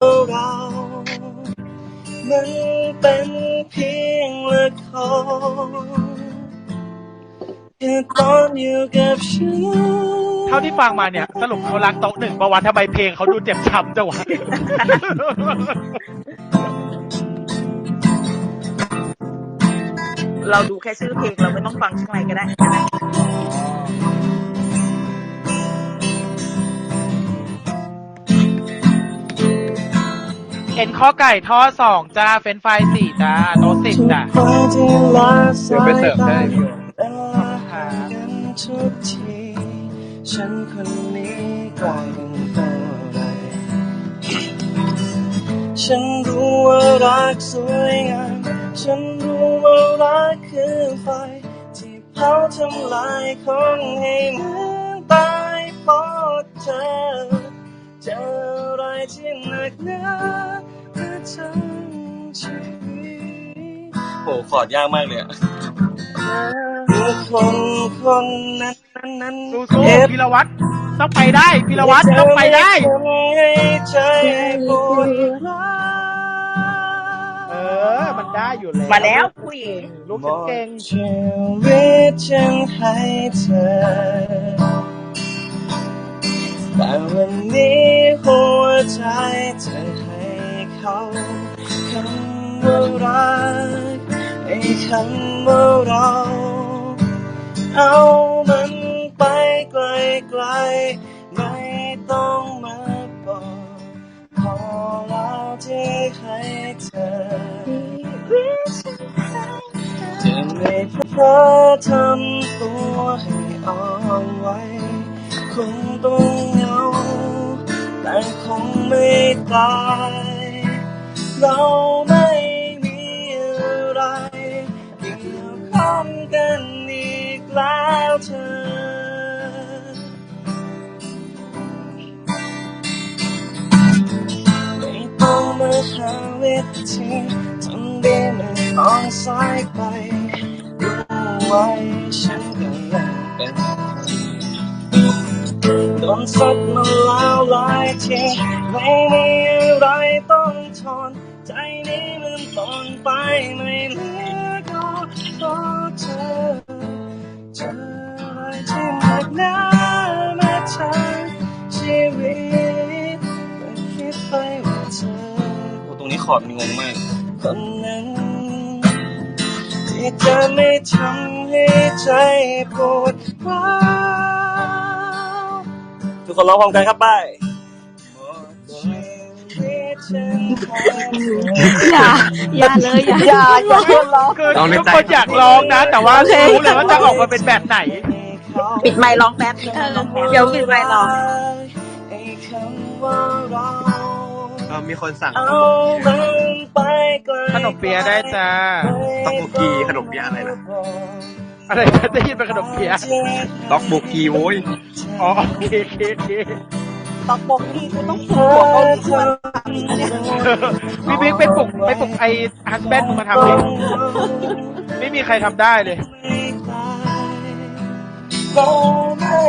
เรามันเป็นเพียงละครแค่ตอนอยู่กับฉัน เท่าที่ฟังมาเนี่ย สรุปเขารักโต๊ะหนึ่งประวันทำไมเพลงเขาดูเจ็บช้ำจังวะ เราดูแค่ชื่อเพลงเราไม่ต้องฟังข้างในก็ได้ เอ็นข้อไก่ท่อสองจ้าเฟรนช์ฟรายสี่จ้าโต๊ะสิบจ้าทุกครั้งที่ละเดี๋ยวไปเสิร์ฟได้พี่เวลาห่างกันทุกทีฉันคนนี้กลายเป็นตัวอะไรฉันรู้ว่ารักสวยงามฉันรู้ว่ารักคือไฟ ที่เผาทำลายคนให้เหมือนตายเพราะเธอ เจออะไรที่หนักหนาเมื่อ ทั้งชีวิตโหขอดยากมากเลยอะคนคนนั้นนั้นนั้นสู้ๆพีรวัตรต้องไปได้พีรวัตรต้องไปได้ ทำให้ใจปวดร้าวเออ มันได้อยู่แล้วมาแล้วผู้หญิงลูกฉันเก่งชีวิตฉันให้เธอ แต่วันนี้หัวใจจะให้ เขาคำว่ารักไอ้คำว่าเรา เอามันไปไกลไกลไม่ต้องมาบอกพอแล้วที่ให้เธอจะไม่เพราะทำตัวให้อ่อนไหวคงต้องเหงาแต่คงไม่ตาย เราไม่มีอะไรเกี่ยวข้องกันอีกแล้วเธอ ไม่ต้องมาหาวิธีทำด้ไม่ต้องสายไปรู้ไว้ฉันก็ยังเป็นโดนสักมาแล้วหลายทีไม่มีอะไรต้อง ทนใจนี้มันต้องไปไม่เหลือก็เพราะเธอเจออะไรที่หนักหนามาทั้งชีวิตไม่คิดไปว่าเธอโอ้ตรงนี้ขอดงงมาก คนนั้นที่จะไม่ทำให้ใจปวดร้าวทุกคนร้องพร้อมกันครับไป ออย่า อย่าเลยอย่าอย่าอย่าพูดร้องคือลองในทุกใจ คนอยากร้องนะ แต่ว่ารู้เลยว่าจะออกมาเป็นแบบไหน ปิดไมค์ร้องแป๊บนึงร้องแป๊บเดี๋ยวปิดไมค์ร้อง ไอ้คำว่าเราเออมีคนสั่งเอามันไปไกลขนมเปี๊ยะได้จ้า ต๊อกโบกีขนมเปี๊ยะอะไรนะอะไรนะได้ยินเป็นขนมเปี๊ยะต๊อกโบกีโว้ย อ๋อโอเคโอเคโอเค ตอกบกนี่กูต้องฝึกหัวเขาที่มัน พี่บิ๊กไปปลุกไปปลุกไอ้ฮัสแบนมึงมาทำดิไม่มีใครทำได้เลยเราไม่